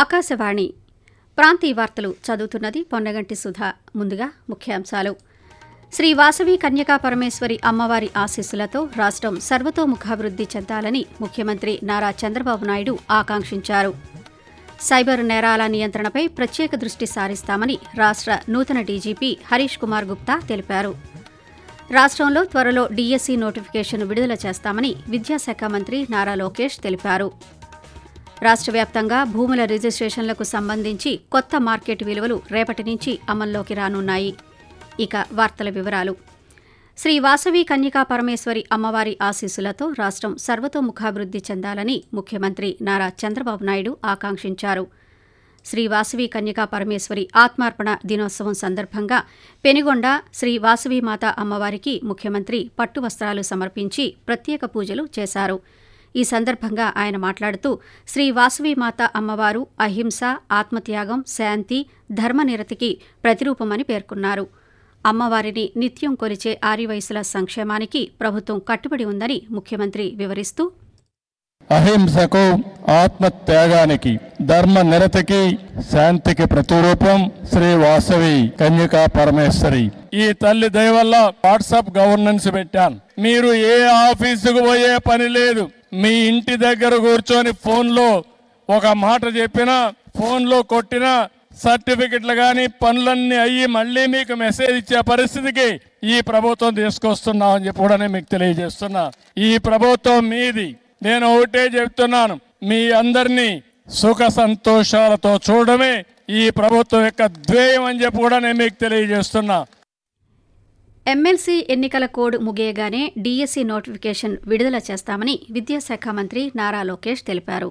ఆకాశవాణి. ప్రాంతీయ వార్తలు చదువుతున్నది పొన్నగంటి సుధా. ముందుగా ముఖ్యాంశాలు. శ్రీ వాసవి కన్యకా పరమేశ్వరి అమ్మవారి ఆశీస్సులతో రాష్ట్రం సర్వతోముఖాభివృద్ధి చెందాలని ముఖ్యమంత్రి నారా చంద్రబాబు నాయుడు ఆకాంక్షించారు. సైబర్ నేరాల నియంత్రణపై ప్రత్యేక దృష్టి సారిస్తామని రాష్ట్ర నూతన డీజీపీ హరీష్ కుమార్ గుప్తా తెలిపారు. రాష్ట్రంలో త్వరలో డీఎస్సీ నోటిఫికేషన్ విడుదల చేస్తామని విద్యాశాఖ మంత్రి నారా లోకేష్ తెలిపారు. రాష్ట్ర వ్యాప్తంగా భూముల రిజిస్ట్రేషన్లకు సంబంధించి కొత్త మార్కెట్ విలువలు రేపటి నుంచి అమల్లోకి రానున్నాయి. ఇక వార్తల వివరాలు. శ్రీ వాసవి కన్యకా పరమేశ్వరి అమ్మవారి ఆశీస్సులతో రాష్ట్రం సర్వతోముఖాభివృద్ధి చెందాలని ముఖ్యమంత్రి నారా చంద్రబాబు నాయుడు ఆకాంక్షించారు. శ్రీ వాసవి కన్యకా పరమేశ్వరి ఆత్మార్పణ దినోత్సవం సందర్భంగా పెనుగొండ శ్రీ వాసవి మాత అమ్మవారికి ముఖ్యమంత్రి పట్టు వస్త్రాలు సమర్పించి ప్రత్యేక పూజలు చేశారు. ఈ సందర్భంగా ఆయన మాట్లాడుతూ శ్రీ వాసవీమాత అమ్మవారు అహింస ఆత్మత్యాగం శాంతి ధర్మనిరతికి ప్రతిరూపమని పేర్కొన్నారు. అమ్మవారిని నిత్యం కొలిచే ఆరివయసుల సంక్షేమానికి ప్రభుత్వం కట్టుబడి ఉందని ముఖ్యమంత్రి వివరిస్తూ అహింసకు ఆత్మత్యాగానికి ధర్మ నిరతికి శాంతికి ప్రతిరూపం శ్రీ వాసవి కన్యకా పరమేశ్వరి. ఈ తల్లి దయ వల్ల వాట్సాప్ గవర్నెన్స్ పెట్టాను. మీరు ఏ ఆఫీసుకు పోయే పని లేదు. మీ ఇంటి దగ్గర కూర్చొని ఫోన్లో ఒక మాట చెప్పినా ఫోన్లో కొట్టినా సర్టిఫికెట్లు కానీ పనులన్నీ అయ్యి మళ్ళీ మీకు మెసేజ్ ఇచ్చే పరిస్థితికి ఈ ప్రభుత్వం తీసుకొస్తున్నామని చెప్పి కూడా నేను మీకు తెలియజేస్తున్నా. ఈ ప్రభుత్వం మీది. నేను ఒకటే చెప్తున్నాను. మీ అందరినీ సుఖ సంతోషాలతో చూడడమే ఈ ప్రభుత్వం యొక్క ధ్యేయం అని చెప్పి కూడా నేను మీకు తెలియజేస్తున్నా. ఎమ్మెల్సీ ఎన్నికల కోడ్ ముగియగానే డీఎస్సీ నోటిఫికేషన్ విడుదల చేస్తామని విద్యాశాఖ మంత్రి నారా లోకేష్ తెలిపారు.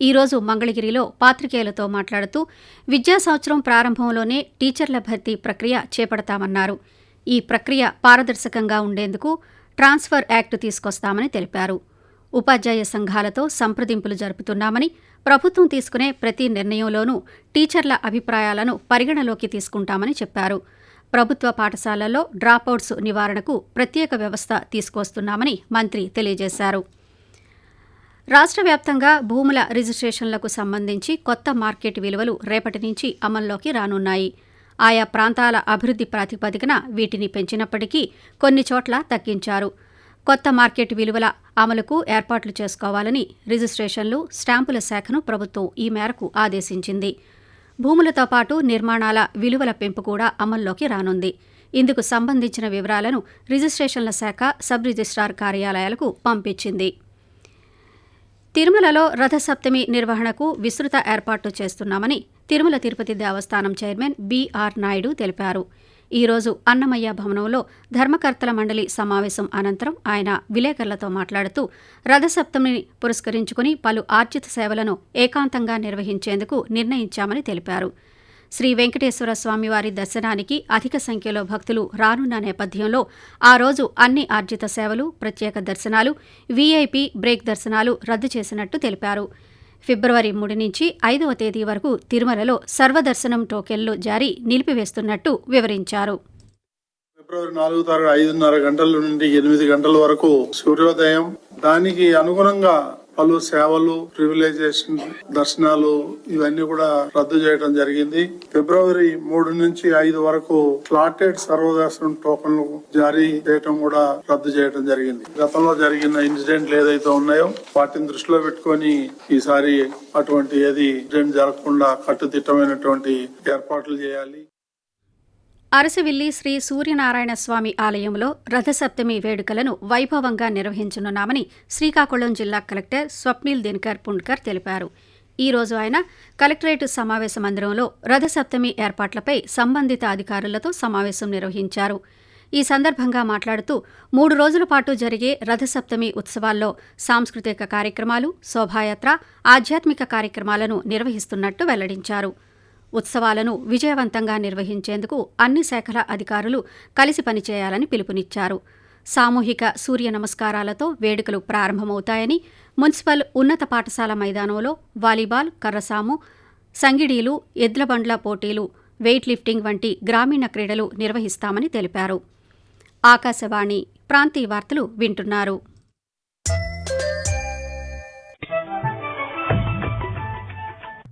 ఈరోజు మంగళగిరిలో పాత్రికేయులతో మాట్లాడుతూ విద్యా సంవత్సరం ప్రారంభంలోనే టీచర్ల భర్తీ ప్రక్రియ చేపడతామన్నారు. ఈ ప్రక్రియ పారదర్శకంగా ఉండేందుకు ట్రాన్స్ఫర్ యాక్ట్ తీసుకొస్తామని తెలిపారు. ఉపాధ్యాయ సంఘాలతో సంప్రదింపులు జరుపుతున్నామని ప్రభుత్వం తీసుకునే ప్రతి నిర్ణయంలోనూ టీచర్ల అభిప్రాయాలను పరిగణలోకి తీసుకుంటామని చెప్పారు. ప్రభుత్వ పాఠశాలల్లో డ్రాపౌట్స్ నివారణకు ప్రత్యేక వ్యవస్థ తీసుకొస్తున్నామని మంత్రి తెలియజేశారు. రాష్ట్ర వ్యాప్తంగా భూముల రిజిస్ట్రేషన్లకు సంబంధించి కొత్త మార్కెట్ విలువలు రేపటి నుంచి అమల్లోకి రానున్నాయి. ఆయా ప్రాంతాల అభివృద్ధి ప్రాతిపదికన వీటిని పెంచినప్పటికీ కొన్ని చోట్ల తగ్గించారు. కొత్త మార్కెట్ విలువల అమలుకు ఏర్పాట్లు చేసుకోవాలని రిజిస్ట్రేషన్లు స్టాంపుల శాఖను ప్రభుత్వం ఈ మేరకు ఆదేశించింది. భూములతో పాటు నిర్మాణాల విలువల పెంపు కూడా అమల్లోకి రానుంది. ఇందుకు సంబంధించిన వివరాలను రిజిస్ట్రేషన్ల శాఖ సబ్ రిజిస్ట్రార్ కార్యాలయాలకు పంపించింది. తిరుమలలో రథసప్తమి నిర్వహణకు విస్తృత ఏర్పాట్లు చేస్తున్నామని తిరుమల తిరుపతి దేవస్థానం చైర్మన్ బీఆర్ నాయుడు తెలిపారు. ఈ రోజు అన్నమయ్య భవనంలో ధర్మకర్తల మండలి సమావేశం అనంతరం ఆయన విలేకరులతో మాట్లాడుతూ రథసప్తమిని పురస్కరించుకుని పలు ఆర్జిత సేవలను ఏకాంతంగా నిర్వహించేందుకు నిర్ణయించామని తెలిపారు. శ్రీ వెంకటేశ్వర స్వామివారి దర్శనానికి అధిక సంఖ్యలో భక్తులు రానున్న నేపథ్యంలో ఆ రోజు అన్ని ఆర్జిత సేవలు ప్రత్యేక దర్శనాలు వీఐపీ బ్రేక్ దర్శనాలు రద్దు చేసినట్టు తెలిపారు. ఫిబ్రవరి మూడు నుంచి ఐదవ తేదీ వరకు తిరుమలలో సర్వదర్శనం టోకెన్లు జారీ నిలిపివేస్తున్నట్టు వివరించారు. ఫిబ్రవరి నాలుగు తారీఖు ఐదున్నర గంటల నుండి ఎనిమిది గంటల వరకు సూర్యోదయం. దానికి అనుగుణంగా పలు సేవలు ప్రివిలైజేషన్ దర్శనాలు ఇవన్నీ కూడా రద్దు చేయడం జరిగింది. ఫిబ్రవరి మూడు నుంచి ఐదు వరకు స్లాటెడ్ సర్వదర్శనం టోకన్లు జారీ చేయటం కూడా రద్దు చేయడం జరిగింది. గతంలో జరిగిన ఇన్సిడెంట్లు ఏదైతే ఉన్నాయో వాటిని దృష్టిలో పెట్టుకొని ఈసారి అటువంటి ఏది ఇన్సిడెంట్ జరగకుండా కట్టుదిట్టమైనటువంటి ఏర్పాట్లు చేయాలి. అరసవిల్లి శ్రీ సూర్యనారాయణ స్వామి ఆలయంలో రథసప్తమి వేడుకలను వైభవంగా నిర్వహించనున్నామని శ్రీకాకుళం జిల్లా కలెక్టర్ స్వప్నిల్ దినకర్ పుండ్కర్ తెలిపారు. ఈ రోజు ఆయన కలెక్టరేట్ సమావేశ మందిరంలో రథసప్తమి ఏర్పాట్లపై సంబంధిత అధికారులతో సమావేశం నిర్వహించారు. ఈ సందర్భంగా మాట్లాడుతూ మూడు రోజుల పాటు జరిగే రథసప్తమి ఉత్సవాల్లో సాంస్కృతిక కార్యక్రమాలు శోభాయాత్ర ఆధ్యాత్మిక కార్యక్రమాలను నిర్వహిస్తున్నట్టు వెల్లడించారు. ఉత్సవాలను విజయవంతంగా నిర్వహించేందుకు అన్ని శాఖల అధికారులు కలిసి పనిచేయాలని పిలుపునిచ్చారు. సామూహిక సూర్య నమస్కారాలతో వేడుకలు ప్రారంభమవుతాయని మున్సిపల్ ఉన్నత పాఠశాల మైదానంలో వాలీబాల్ కర్రసాము సంగిడీలు ఎద్లబండ్ల పోటీలు వెయిట్ లిఫ్టింగ్ వంటి గ్రామీణ క్రీడలు నిర్వహిస్తామని తెలిపారు. ఆకాశవాణి ప్రాంతీయ వార్తలు వింటున్నారు.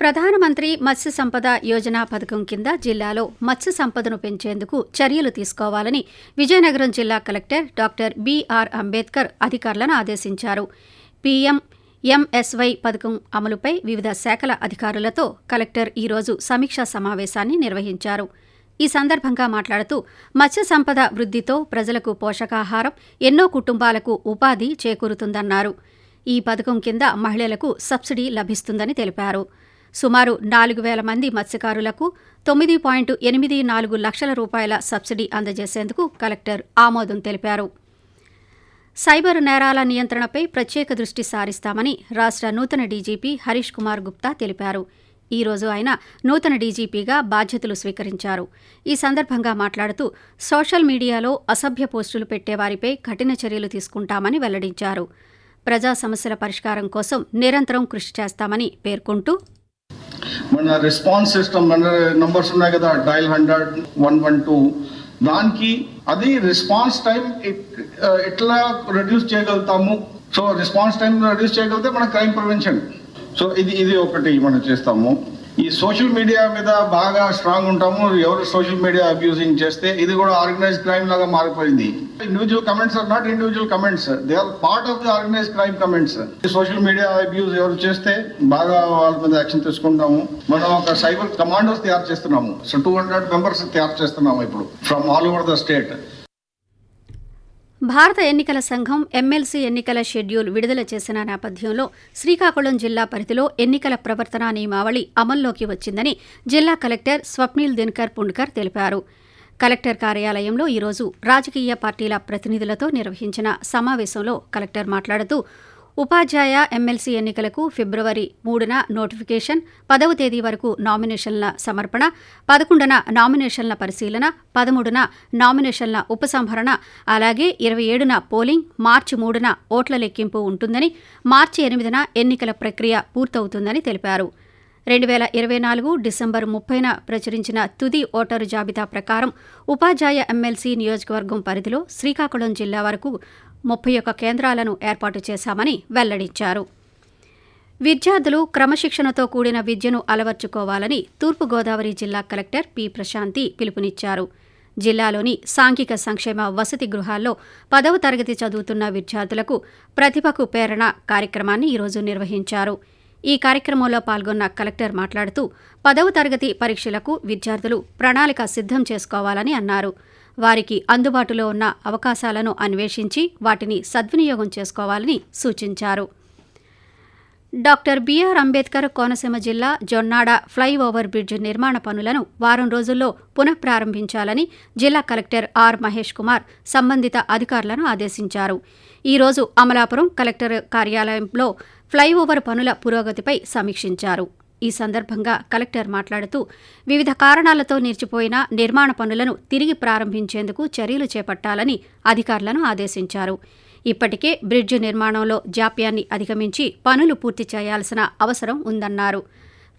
ప్రధానమంత్రి మత్స్య సంపద యోజన పథకం కింద జిల్లాలో మత్స్య సంపదను పెంచేందుకు చర్యలు తీసుకోవాలని విజయనగరం జిల్లా కలెక్టర్ డాక్టర్ బీఆర్ అంబేద్కర్ అధికారులను ఆదేశించారు. పీఎం ఎంఎస్వై పథకం అమలుపై వివిధ శాఖల అధికారులతో కలెక్టర్ ఈరోజు సమీక్షా సమావేశాన్ని నిర్వహించారు. ఈ సందర్భంగా మాట్లాడుతూ మత్స్య సంపద వృద్ధితో ప్రజలకు పోషకాహారం ఎన్నో కుటుంబాలకు ఉపాధి చేకూరుతుందన్నారు. ఈ పథకం కింద మహిళలకు సబ్సిడీ లభిస్తుందని తెలిపారు. సుమారు నాలుగు వేల మంది మత్స్యకారులకు తొమ్మిది పాయింట్ ఎనిమిది నాలుగు లక్షల రూపాయల సబ్సిడీ అందజేసేందుకు కలెక్టర్ ఆమోదం తెలిపారు. సైబర్ నేరాల నియంత్రణపై ప్రత్యేక దృష్టి సారిస్తామని రాష్ట్ర నూతన డీజీపీ హరీష్ కుమార్ గుప్తా తెలిపారు. ఈ రోజు ఆయన నూతన డీజీపీగా బాధ్యతలు స్వీకరించారు. ఈ సందర్భంగా మాట్లాడుతూ సోషల్ మీడియాలో అసభ్య పోస్టులు పెట్టేవారిపై కఠిన చర్యలు తీసుకుంటామని వెల్లడించారు. ప్రజా సమస్యల పరిష్కారం కోసం నిరంతరం కృషి చేస్తామని పేర్కొంటూ మన రెస్పాన్స్ సిస్టమ్ మన నంబర్స్ ఉన్నాయి కదా dial hundred one one two దానికి అది రెస్పాన్స్ టైం ఎట్లా రెడ్యూస్ చేయగలుగుతాము? సో రెస్పాన్స్ టైం రెడ్యూస్ చేయగలిగితే మన క్రైమ్ ప్రివెన్షన్ సో ఇది ఇది ఒకటి మనం చేస్తాము. ఈ సోషల్ మీడియా మీద బాగా స్ట్రాంగ్ ఉంటాము. ఎవరు సోషల్ మీడియా అబ్యూజింగ్ చేస్తే ఇది కూడా ఆర్గనైజ్ క్రైమ్ లాగా మారిపోయింది. Individual comments are not individual comments they are part of the organise crime comments social media abuse ఎవరు చేస్తే బాగా వాళ్ళ మీద యాక్షన్ తీసుకుంటాము. మనం ఒక సైబర్ కమాండర్స్ తయారు చేస్తున్నాము. సో టూ హండ్రెడ్ మెంబర్స్ తయారు చేస్తున్నాము ఇప్పుడు from all over the state భారత ఎన్నికల సంఘం ఎమ్మెల్సీ ఎన్నికల షెడ్యూల్ విడుదల చేసిన నేపథ్యంలో శ్రీకాకుళం జిల్లా పరిధిలో ఎన్నికల ప్రవర్తనా నియమావళి అమల్లోకి వచ్చిందని జిల్లా కలెక్టర్ స్వప్నిల్ దినకర్ పుండ్కర్ తెలిపారు. కలెక్టర్ కార్యాలయంలో ఈరోజు రాజకీయ పార్టీల ప్రతినిధులతో నిర్వహించిన సమావేశంలో కలెక్టర్ మాట్లాడుతూ ఉపాధ్యాయ ఎమ్మెల్సీ ఎన్నికలకు ఫిబ్రవరి మూడున నోటిఫికేషన్ పదవ తేదీ వరకు నామినేషన్ల సమర్పణ పదకొండున నామినేషన్ల పరిశీలన పదమూడున నామినేషన్ల ఉపసంహరణ అలాగే ఇరవై ఏడున పోలింగ్ మార్చి మూడున ఓట్ల లెక్కింపు ఉంటుందని మార్చి ఎనిమిదిన ఎన్నికల ప్రక్రియ పూర్తవుతుందని తెలిపారు. రెండు వేల ఇరవై నాలుగు డిసెంబర్ ముప్పైన ప్రచురించిన తుది ఓటరు జాబితా ప్రకారం ఉపాధ్యాయ ఎమ్మెల్సీ నియోజకవర్గం పరిధిలో శ్రీకాకుళం జిల్లా వరకు ముప్పై ఒక్క కేంద్రాలను ఏర్పాటు చేశామని వెల్లడించారు. విద్యార్థులు క్రమశిక్షణతో కూడిన విద్యను అలవర్చుకోవాలని తూర్పుగోదావరి జిల్లా కలెక్టర్ పి ప్రశాంతి పిలుపునిచ్చారు. జిల్లాలోని సాంఘిక సంక్షేమ వసతి గృహాల్లో పదవ తరగతి చదువుతున్న విద్యార్థులకు ప్రతిభకు ప్రేరణ కార్యక్రమాన్ని ఈరోజు నిర్వహించారు. ఈ కార్యక్రమంలో పాల్గొన్న కలెక్టర్ మాట్లాడుతూ పదవ తరగతి పరీక్షలకు విద్యార్థులు ప్రణాళిక సిద్ధం చేసుకోవాలని అన్నారు. వారికి అందుబాటులో ఉన్న అవకాశాలను అన్వేషించి వాటిని సద్వినియోగం చేసుకోవాలని సూచించారు. డాక్టర్ బిఆర్ అంబేద్కర్ కోనసీమ జిల్లా జొన్నాడ ఫ్లైఓవర్ బ్రిడ్జ్ నిర్మాణ పనులను వారం రోజుల్లో పునఃప్రారంభించాలని జిల్లా కలెక్టర్ ఆర్. మహేష్ కుమార్ సంబంధిత అధికారులను ఆదేశించారు. ఈ రోజు అమలాపురం కలెక్టర్ కార్యాలయంలో ఫ్లైఓవర్ పనుల పురోగతిపై సమీక్షించారు. ఈ సందర్భంగా కలెక్టర్ మాట్లాడుతూ వివిధ కారణాలతో నిలిచిపోయిన నిర్మాణ పనులను తిరిగి ప్రారంభించేందుకు చర్యలు చేపట్టాలని అధికారులను ఆదేశించారు. ఇప్పటికే బ్రిడ్జ్ నిర్మాణంలో జాప్యాన్ని అధిగమించి పనులు పూర్తి చేయాల్సిన అవసరం ఉందన్నారు.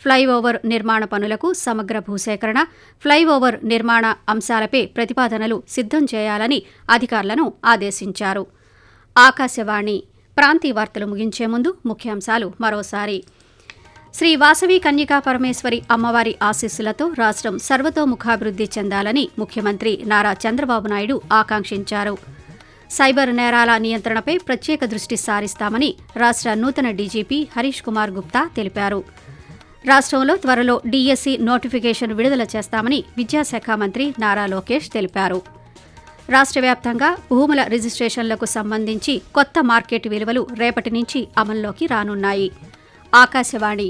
ఫ్లైఓవర్ నిర్మాణ పనులకు సమగ్ర భూసేకరణ ఫ్లైఓవర్ నిర్మాణ అంశాలపై ప్రతిపాదనలు సిద్ధం చేయాలని అధికారులను ఆదేశించారు. ఆకాశవాణి ప్రాంతీయ వార్తలు ముగించే ముందు ముఖ్యాంశాలు మరోసారి. శ్రీ వాసవి కన్యకా పరమేశ్వరి అమ్మవారి ఆశీస్సులతో రాష్ట్రం సర్వతోముఖాభివృద్ధి చెందాలని ముఖ్యమంత్రి నారా చంద్రబాబు నాయుడు ఆకాంక్షించారు. సైబర్ నేరాల నియంత్రణపై ప్రత్యేక దృష్టి సారిస్తామని రాష్ట్ర నూతన డీజీపీ హరీష్ కుమార్ గుప్తా తెలిపారు. రాష్ట్రంలో త్వరలో డీఎస్సీ నోటిఫికేషన్ విడుదల చేస్తామని విద్యాశాఖ మంత్రి నారా లోకేష్ తెలిపారు. రాష్ట్ర వ్యాప్తంగా భూముల రిజిస్ట్రేషన్లకు సంబంధించి కొత్త మార్కెట్ విలువలు రేపటి నుంచి అమల్లోకి రానున్నాయి. ఆకాశవాణి